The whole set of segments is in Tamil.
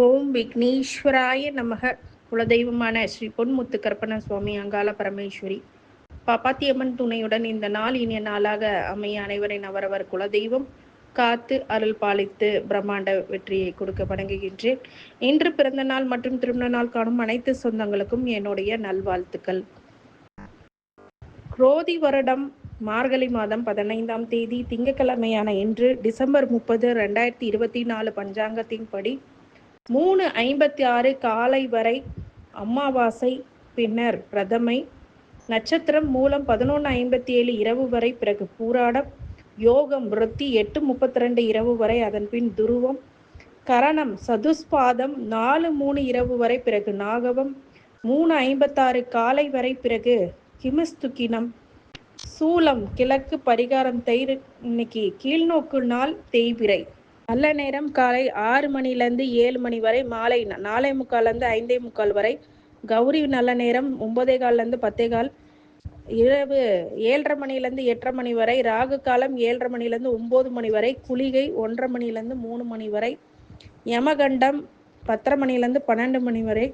ஓம் விக்னேஸ்வராய நமக. குலதெய்வமான ஸ்ரீ பொன்முத்து கற்பன சுவாமி அங்காள பரமேஸ்வரி. பாப்பாத்தியம்மன் துணையுடன் இந்த நாள் இனிய நாளாக அமைய அனைவரின் அவரவர் குலதெய்வம் காத்து அருள் பாலித்து பிரம்மாண்ட வெற்றியை கொடுக்க வணங்குகின்றேன். இன்று பிறந்த நாள் மற்றும் திருமண நாள் காணும் அனைத்து சொந்தங்களுக்கும் என்னுடைய நல்வாழ்த்துக்கள். குரோதி வருடம் மார்கழி மாதம் பதினைந்தாம் தேதி திங்கட்கிழமையான இன்று டிசம்பர் முப்பது ரெண்டாயிரத்தி இருபத்தி நாலு பஞ்சாங்கத்தின்படி மூணு ஐம்பத்தி ஆறு காலை வரை அமாவாசை பின்னர் பிரதமை நட்சத்திரம் மூலம் பதினொன்று ஐம்பத்தி ஏழு இரவு வரை பிறகு பூராடம் யோகம் விருத்தி எட்டு முப்பத்தி ரெண்டு இரவு வரை அதன் பின் துருவம் கரணம் சதுஸ்பாதம் நாலு மூணு இரவு வரை பிறகு நாகவம் மூணு ஐம்பத்தாறு காலை வரை பிறகு கிமிஸ்துக்கினம் சூலம் கிழக்கு பரிகாரம் தயிர் இன்னைக்கு கீழ்நோக்கு நாள் தேய்பிரை நல்ல நேரம் காலை ஆறு மணிலேருந்து ஏழு மணி வரை மாலை நாலே முக்கால்லேருந்து ஐந்தே முக்கால் வரை. கௌரி நல்ல நேரம் ஒன்பதே கால்லேருந்து பத்தே கால். இரவு ஏழரை மணிலேருந்து எட்டரை மணி வரை ராகு காலம் ஏழரை மணிலேருந்து ஒம்பது மணி வரை குளிகை ஒன்றரை மணிலேருந்து மூணு மணி வரை. யமகண்டம் பத்தரை மணிலேருந்து பன்னெண்டு மணி வரை.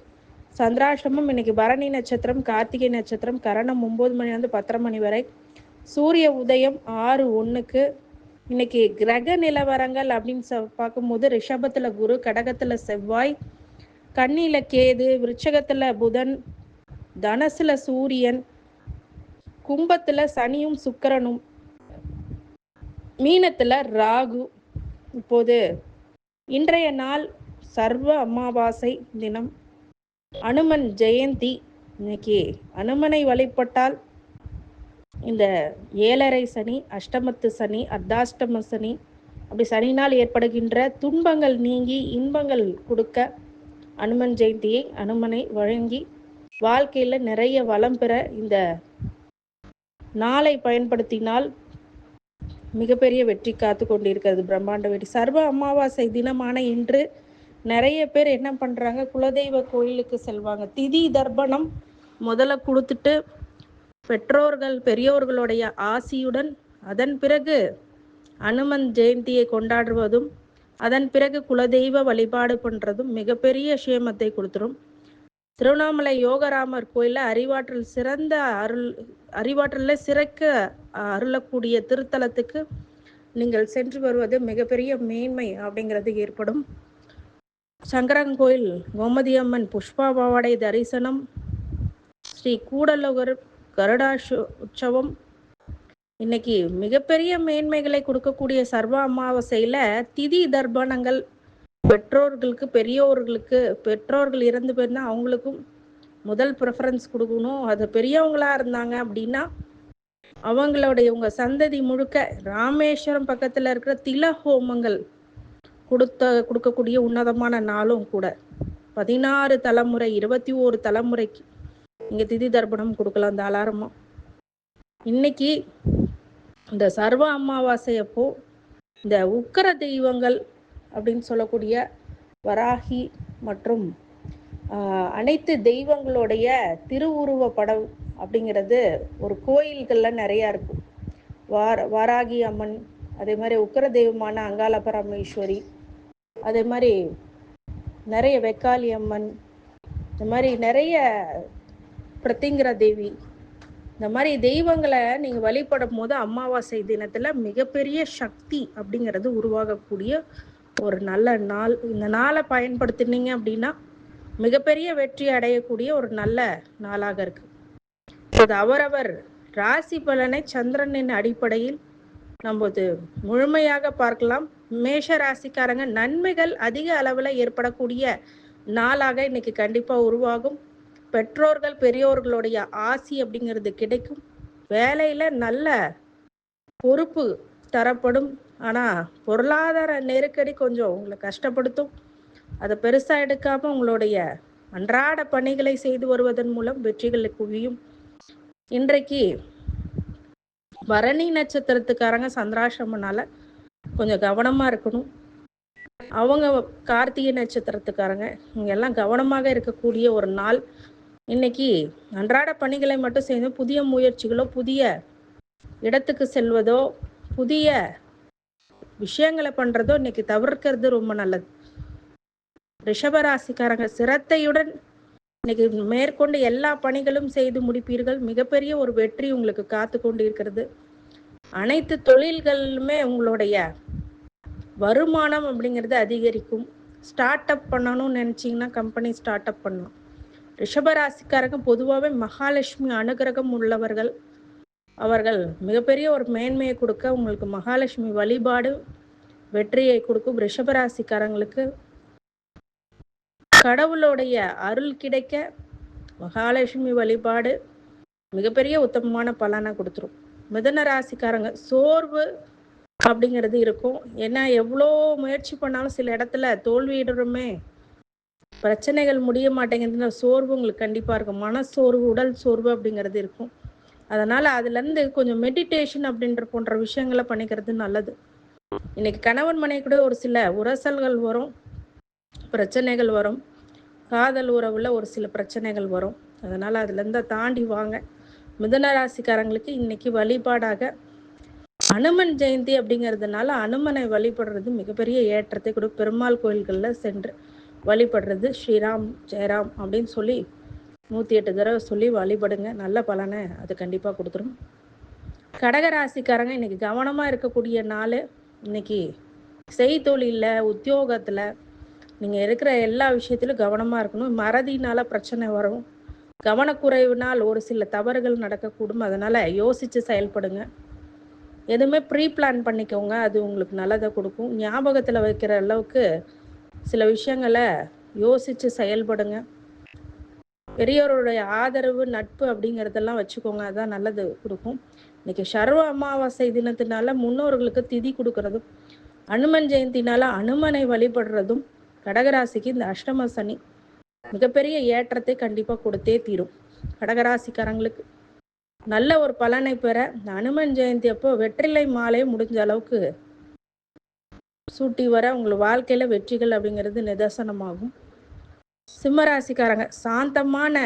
சந்திராஷ்டமம் இன்னைக்கு பரணி நட்சத்திரம் கார்த்திகை நட்சத்திரம் கரணம் ஒம்பது மணிலேருந்து பத்தரை மணி வரை. சூரிய உதயம் ஆறு ஒன்றுக்கு இன்னைக்கு கிரக நிலவரங்கள் அப்படின்னு சொ பார்க்கும்போது ரிஷபத்தில் குரு கடகத்தில் செவ்வாய் கண்ணில கேது விருச்சகத்தில் புதன் தனசுல சூரியன் கும்பத்தில் சனியும் சுக்கரனும் மீனத்தில் ராகு. இப்போது இன்றைய நாள் சர்வ அமாவாசை தினம். அனுமன் ஜெயந்தி. இன்னைக்கு அனுமனை வழிபட்டால் இந்த ஏழரை சனி அஷ்டமத்து சனி அர்த்தாஷ்டம சனி அப்படி சனினால் ஏற்படுகின்ற துன்பங்கள் நீங்கி இன்பங்கள் கொடுக்க அனுமன் ஜெயந்தியை அனுமனை வழங்கி வாழ்க்கையில் நிறைய வளம் பெற இந்த நாளை பயன்படுத்தினால் மிகப்பெரிய வெற்றி காத்து கொண்டிருக்கிறது பிரம்மாண்ட வெற்றி. சர்வ அமாவாசை தினமான இன்று நிறைய பேர் என்ன பண்ணுறாங்க குலதெய்வ கோயிலுக்கு செல்வாங்க. திதி தர்ப்பணம் முதல்ல கொடுத்துட்டு பெற்றோர்கள் பெரியோர்களுடைய ஆசியுடன் அதன் பிறகு அனுமன் ஜெயந்தியை கொண்டாடுவதும் அதன் பிறகு குலதெய்வ வழிபாடு பண்ணுறதும் மிகப்பெரிய சேமத்தை கொடுத்துரும். திருவண்ணாமலை யோகராமர் கோயிலில் அறிவாற்றல் சிறந்த அருள் அறிவாற்றலில் சிறக்க அருளக்கூடிய திருத்தலத்துக்கு நீங்கள் சென்று வருவது மிகப்பெரிய மேன்மை அப்படிங்கிறது ஏற்படும். சங்கரங்கோயில் கோமதியம்மன் புஷ்பா பாவாடை தரிசனம் ஸ்ரீ கூடலோகர் கருடாஷு உற்சவம் இன்னைக்கு மிகப்பெரிய மேன்மைகளை கொடுக்கக்கூடிய சர்வ அமாவாசையில திதி தர்ப்பணங்கள். பெற்றோர்களுக்கு பெரியோர்களுக்கு பெற்றோர்கள் இறந்து போயிருந்தா அவங்களுக்கும் முதல் ப்ரிஃபரன்ஸ் கொடுக்கணும். அது பெரியவங்களா இருந்தாங்க அப்படின்னா அவங்களுடைய உங்க சந்ததி முழுக்க ராமேஸ்வரம் பக்கத்துல இருக்கிற தில ஹோமங்கள் கொடுத்த கொடுக்கக்கூடிய உன்னதமான நாளும் கூட. பதினாறு தலைமுறை இருபத்தி ஓரு தலைமுறைக்கு இங்கே திதி தர்ப்பணம் கொடுக்கலாம் அந்த தாராளமாக இன்னைக்கு இந்த சர்வ அமாவாசை அப்போ இந்த உக்கர தெய்வங்கள் அப்படின்னு சொல்லக்கூடிய வராகி மற்றும் அனைத்து தெய்வங்களுடைய திருவுருவ படம் அப்படிங்கிறது ஒரு கோயில்களில் நிறையா இருக்கும். வார வாராகி அம்மன் அதே மாதிரி உக்கர தெய்வமான அங்காள பரமேஸ்வரி அதே மாதிரி நிறைய வெக்காளி அம்மன் இந்த மாதிரி நிறைய பிரத்திங்கிற தேவி. இந்த மாதிரி தெய்வங்களை நீங்கள் வழிபடும் போது அமாவாசை தினத்தில் மிகப்பெரிய சக்தி அப்படிங்கிறது உருவாகக்கூடிய ஒரு நல்ல நாள். இந்த நாளை பயன்படுத்தினீங்க அப்படின்னா மிகப்பெரிய வெற்றி அடையக்கூடிய ஒரு நல்ல நாளாக இருக்கு. அது அவரவர் ராசி பலனை சந்திரனின் அடிப்படையில் நம்ம முழுமையாக பார்க்கலாம். மேஷ ராசிக்காரங்க நன்மைகள் அதிக அளவில் ஏற்படக்கூடிய நாளாக இன்னைக்கு கண்டிப்பாக உருவாகும். பெற்றோர்கள் பெரியோர்களுடைய ஆசி அப்படிங்கிறது கிடைக்கும். வேலையில் நல்ல பொறுப்பு தரப்படும். ஆனால் பொருளாதார நெருக்கடி கொஞ்சம் உங்களை கஷ்டப்படுத்தும். அதை பெருசாக எடுக்காமல் உங்களுடைய அன்றாட பணிகளை செய்து வருவதன் மூலம் வெற்றிகளை குவியும். இன்றைக்கு பரணி நட்சத்திரத்துக்காரங்க சந்திராசிரமனால கொஞ்சம் கவனமாக இருக்கணும். அவங்க கார்த்திகை நட்சத்திரத்துக்காரங்க இவங்க எல்லாம் கவனமாக இருக்கக்கூடிய ஒரு நாள். இன்னைக்கு அன்றாட பணிகளை மட்டும் செய்து புதிய முயற்சிகளோ புதிய இடத்துக்கு செல்வதோ புதிய விஷயங்களை பண்ணுறதோ இன்னைக்கு தவிர்க்கிறது ரொம்ப நல்லது. ரிஷபராசிக்காரங்க சிரத்தையுடன் இன்னைக்கு மேற்கொண்டு எல்லா பணிகளும் செய்து முடிப்பீர்கள். மிகப்பெரிய ஒரு வெற்றி உங்களுக்கு காத்து கொண்டு இருக்கிறது அனைத்து தொழில்களுமே உங்களுடைய வருமானம் அப்படிங்கிறது அதிகரிக்கும். ஸ்டார்ட் அப் பண்ணணும்னு நினச்சிங்கன்னா கம்பெனி ஸ்டார்ட் அப் பண்ணணும் ரிஷபராசிக்காரங்க பொதுவாகவே மகாலட்சுமி அனுகிரகம் உள்ளவர்கள். அவர்கள் மிகப்பெரிய ஒரு மேன்மையை கொடுக்க உங்களுக்கு மகாலட்சுமி வழிபாடு வெற்றியை கொடுக்கும் ரிஷபராசிக்காரங்களுக்கு. கடவுளுடைய அருள் கிடைக்க மகாலட்சுமி வழிபாடு மிகப்பெரிய உத்தமமான பலனை கொடுத்துரும். மிதன ராசிக்காரங்க சோர்வு அப்படிங்கிறது இருக்கும். ஏன்னா எவ்வளோ முயற்சி பண்ணாலும் சில இடத்துல தோல்வியிடுறோமே பிரச்சனைகள் முடிய மாட்டேங்குதுன்னு சோர்வு உங்களுக்கு கண்டிப்பாக இருக்கும். மனசோர்வு உடல் சோர்வு அப்படிங்கிறது இருக்கும். அதனால் அதுலேருந்து கொஞ்சம் மெடிடேஷன் அப்படின்ற போன்ற விஷயங்களை பண்ணிக்கிறது நல்லது. இன்னைக்கு கணவன் மனை கூட ஒரு சில உரசல்கள் வரும் பிரச்சனைகள் வரும். காதல் உறவில் ஒரு சில பிரச்சனைகள் வரும். அதனால் அதுலேருந்து தாண்டி வாங்க. மிதனராசிக்காரங்களுக்கு இன்னைக்கு வழிபாடாக அனுமன் ஜெயந்தி அப்படிங்கிறதுனால அனுமனை வழிபடுறது மிகப்பெரிய ஏற்றத்தை கொடு. பெருமாள் கோயில்களில் சென்று வழிபடுறது ஸ்ரீராம் ஜெயராம் அப்படின்னு சொல்லி நூற்றி எட்டு தடவை சொல்லி வழிபடுங்க. நல்ல பலனை அது கண்டிப்பாக கொடுத்துரும். கடகராசிக்காரங்க இன்னைக்கு கவனமாக இருக்கக்கூடிய நாள் இன்னைக்கு செய்தொழிலில் உத்தியோகத்தில் நீங்கள் இருக்கிற எல்லா விஷயத்திலும் கவனமாக இருக்கணும். மறதினால் பிரச்சனை வரும். கவனக்குறைவுனால் ஒரு சில தவறுகள் நடக்கக்கூடும். அதனால் யோசித்து செயல்படுங்க. எதுவுமே ப்ரீ பிளான் பண்ணிக்கோங்க. அது உங்களுக்கு நல்லதை கொடுக்கும். ஞாபகத்தில் வைக்கிற அளவுக்கு சில விஷயங்களை யோசித்து செயல்படுங்க. பெரியவருடைய ஆதரவு நட்பு அப்படிங்கிறதெல்லாம் வச்சுக்கோங்க. அதான் நல்லது கொடுக்கும். இன்னைக்கு சர்வ அமாவாசை தினத்தினால முன்னோர்களுக்கு திதி கொடுக்கறதும் அனுமன் ஜெயந்தினால அனுமனை வழிபடுறதும் கடகராசிக்கு இந்த அஷ்டம சனி மிகப்பெரிய ஏற்றத்தை கண்டிப்பாக கொடுத்தே தீரும். கடகராசிக்காரங்களுக்கு நல்ல ஒரு பலனை பெற இந்த அனுமன் ஜெயந்தி அப்போ வெற்றிலை மாலை முடிஞ்ச அளவுக்கு சூட்டி வர உங்கள் வாழ்க்கையில் வெற்றிகள் அப்படிங்கிறது நிதர்சனமாகும். சிம்மராசிக்காரங்க சாந்தமான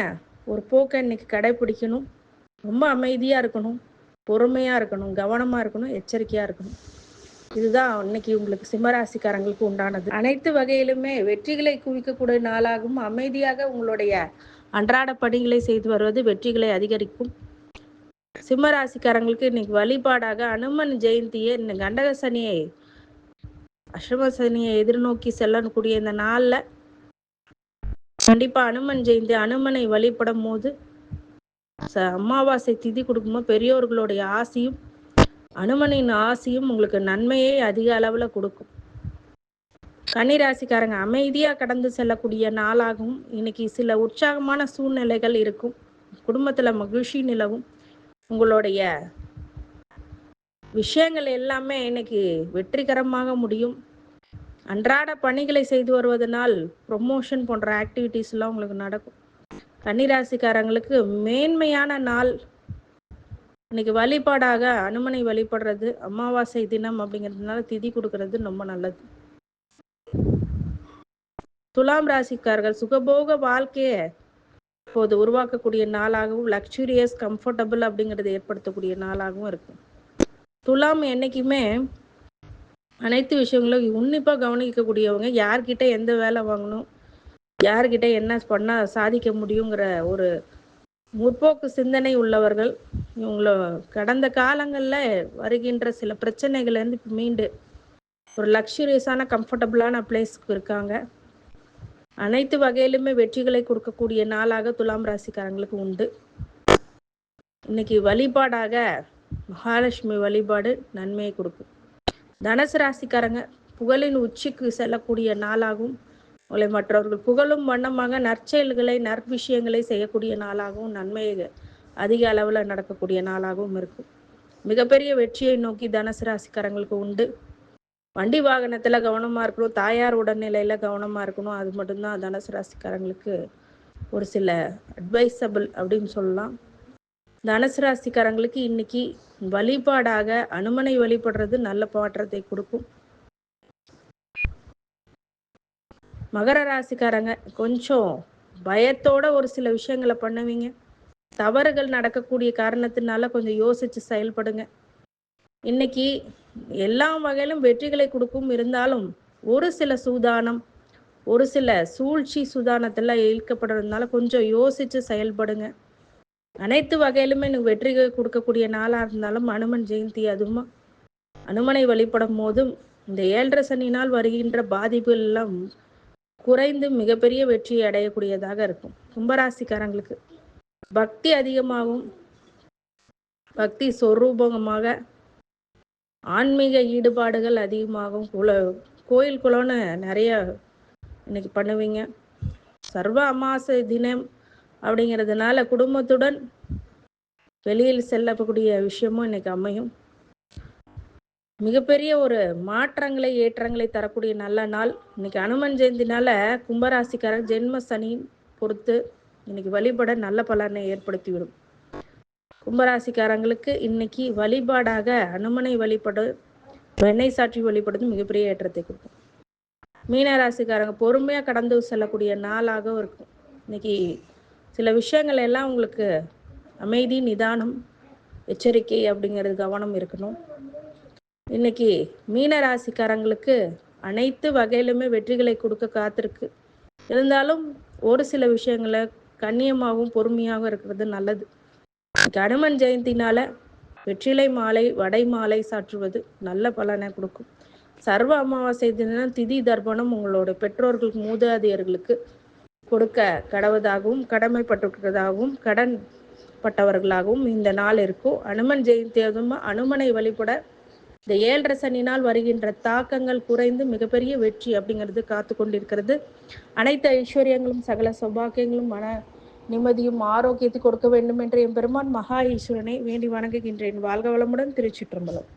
ஒரு போக்கை இன்னைக்கு கடைபிடிக்கணும். ரொம்ப அமைதியாக இருக்கணும் பொறுமையாக இருக்கணும் கவனமாக இருக்கணும் எச்சரிக்கையாக இருக்கணும். இதுதான் இன்னைக்கு உங்களுக்கு சிம்மராசிக்காரங்களுக்கு உண்டானது. அனைத்து வகையிலுமே வெற்றிகளை குவிக்கக்கூடிய நாளாகவும் அமைதியாக உங்களுடைய அன்றாட பணிகளை செய்து வருவது வெற்றிகளை அதிகரிக்கும். சிம்மராசிக்காரங்களுக்கு இன்னைக்கு வழிபாடாக அனுமன் ஜெயந்தியை இந்த கண்டக சனியை அஷ்டமசனியை எதிர்நோக்கி செல்லக்கூடிய இந்த நாளில் கண்டிப்பா அனுமன் ஜெயந்தி அனுமனை வழிபடும் போது ச- அமாவாசை திதி கொடுக்கும்போது பெரியோர்களுடைய ஆசையும் அனுமனின் ஆசையும் உங்களுக்கு நன்மையை அதிக அளவுல கொடுக்கும். கன்னிராசிக்காரங்க அமைதியா கடந்து செல்லக்கூடிய நாளாகவும் இன்னைக்கு சில உற்சாகமான சூழ்நிலைகள் இருக்கும். குடும்பத்துல மகிழ்ச்சி நிலவும். உங்களுடைய விஷயங்கள் எல்லாமே இன்னைக்கு வெற்றிகரமாக முடியும். அன்றாட பணிகளை செய்து வருவதனால் ப்ரொமோஷன் போன்ற ஆக்டிவிட்டீஸ் எல்லாம் உங்களுக்கு நடக்கும். கன்னிராசிக்காரங்களுக்கு மேன்மையான நாள். இன்னைக்கு வழிபாடாக அனுமனை வழிபடுறது அமாவாசை தினம் அப்படிங்கிறதுனால திதி கொடுக்கறது ரொம்ப நல்லது. துலாம் ராசிக்காரர்கள் சுகபோக வாழ்க்கையை இப்போது உருவாக்கக்கூடிய நாளாகவும் லக்ஸூரியஸ் கம்ஃபர்டபுள் அப்படிங்கிறது ஏற்படுத்தக்கூடிய நாளாகவும் இருக்கும் துலாம் என்றைக்குமே அனைத்து விஷயங்களும் உன்னிப்பாக கவனிக்கக்கூடியவங்க. யார்கிட்ட எந்த வேலை வாங்கணும் யார்கிட்ட என்ன பண்ணால் சாதிக்க முடியுங்கிற ஒரு முற்போக்கு சிந்தனை உள்ளவர்கள் இவங்கள கடந்த காலங்களில் வருகின்ற சில பிரச்சனைகள்லேருந்து இப்போ மீண்டு ஒரு லக்ஸுரியஸான கம்ஃபர்டபுளான பிளேஸ்க்கு இருக்காங்க. அனைத்து வகையிலுமே வெற்றிகளை கொடுக்கக்கூடிய நாளாக துலாம் ராசிக்காரங்களுக்கு உண்டு. இன்னைக்கு வழிபாடாக மகாலட்சுமி வழிபாடு நன்மையை கொடுக்கும். தனுசு ராசிக்காரங்க புகழின் உச்சிக்கு செல்லக்கூடிய நாளாகவும் உங்களை மற்றவர்கள் புகழும் வண்ணமாக நற்செயல்களை நற்விஷயங்களை செய்யக்கூடிய நாளாகவும் நன்மையை அதிக அளவில் நடக்கக்கூடிய நாளாகவும் இருக்கும். மிகப்பெரிய வெற்றியை நோக்கி தனுசு ராசிக்காரங்களுக்கு உண்டு. வண்டி வாகனத்தில் கவனமாக இருக்கணும் தாயார் உடல்நிலையில் கவனமாக இருக்கணும். அது மட்டும்தான் தனுசு ராசிக்காரங்களுக்கு ஒரு சில அட்வைசபிள் அப்படின்னு சொல்லலாம். தனுசு ராசிக்காரங்களுக்கு இன்னைக்கு வழிபாடாக அனுமனை வழிபடுறது நல்ல பாற்றத்தை கொடுக்கும். மகர ராசிக்காரங்க கொஞ்சம் பயத்தோட ஒரு சில விஷயங்களை பண்ணுவீங்க. தவறுகள் நடக்கக்கூடிய காரணத்தினால கொஞ்சம் யோசிச்சு செயல்படுங்க. இன்னைக்கு எல்லா வகையிலும் வெற்றிகளை கொடுக்கும். இருந்தாலும் ஒரு சில சூதானம் ஒரு சில சூழ்ச்சி சுதானத்தெல்லாம் இழுக்கப்படுறதுனால கொஞ்சம் யோசித்து செயல்படுங்க. அனைத்து வகையிலுமே எனக்கு வெற்றி கொடுக்கக்கூடிய நாளாக இருந்தாலும் அனுமன் ஜெயந்தி அதுவும் அனுமனை வழிபடும் போதும் இந்த ஏழரை சனினால் வருகின்ற பாதிப்புகள் எல்லாம் குறைந்து மிகப்பெரிய வெற்றியை அடையக்கூடியதாக இருக்கும். கும்பராசிக்காரங்களுக்கு பக்தி அதிகமாகும் பக்தி சொரூபமாக ஆன்மீக ஈடுபாடுகள் அதிகமாகும் குல கோயில் குலம்னு நிறைய இன்னைக்கு பண்ணுவீங்க. சர்வ அமாவாசை தினம் அப்படிங்கிறதுனால குடும்பத்துடன் வெளியில் செல்லக்கூடிய விஷயமும் இன்னைக்கு அமையும். மிகப்பெரிய ஒரு மாற்றங்களை ஏற்றங்களை தரக்கூடிய நல்ல நாள். இன்னைக்கு அனுமன் ஜெயந்தினால கும்பராசிக்காரர் ஜென்ம சனி பொறுத்து இன்னைக்கு வழிபட நல்ல பலனை ஏற்படுத்திவிடும். கும்பராசிக்காரங்களுக்கு இன்னைக்கு வழிபாடாக அனுமனை வழிபடு வெண்ணெய் சாற்றி வழிபடுறது மிகப்பெரிய ஏற்றத்தை கொடுக்கும். மீனராசிக்காரங்க பொறுமையாக கடந்து செல்லக்கூடிய நாளாகவும் இருக்கும். இன்னைக்கு சில விஷயங்கள் எல்லாம் உங்களுக்கு அமைதி நிதானம் எச்சரிக்கை அப்படிங்கிறது கவனம் இருக்கணும். இன்னைக்கு மீன ராசிக்காரங்களுக்கு அனைத்து வகையிலுமே வெற்றிகளை கொடுக்க காத்திருக்கு. இருந்தாலும் ஒரு சில விஷயங்களை கண்ணியமாகவும் பொறுமையாகவும் இருக்கிறது நல்லது. கனுமன் ஜெயந்தினால வெற்றிலை மாலை வடை மாலை சாற்றுவது நல்ல பலனை கொடுக்கும். சர்வ அமாவாசை தினம் திதி தர்ப்பணம் உங்களோட பெற்றோர்களுக்கு மூதாதையர்களுக்கு கொடுக்க கடவுதாகவும் கடமைப்பட்டிருக்கிறதாகவும் கடன் பட்டவர்களாகவும் இந்த நாள் இருக்கும். அனுமன் ஜெயந்தி அதுவும் அனுமனை வழிபட இந்த ஏழரை சனினால் வருகின்ற தாக்கங்கள் குறைந்து மிகப்பெரிய வெற்றி அப்படிங்கிறது காத்து கொண்டிருக்கிறது. அனைத்து ஐஸ்வர்யங்களும் சகல சௌபாக்கியங்களும் மன நிம்மதியும் ஆரோக்கியத்தை கொடுக்க வேண்டும் என்று என் பெருமான் மகா ஈஸ்வரனை வேண்டி வணங்குகின்றேன். வாழ்க வளமுடன் திருச்சிற்றம்பலம்.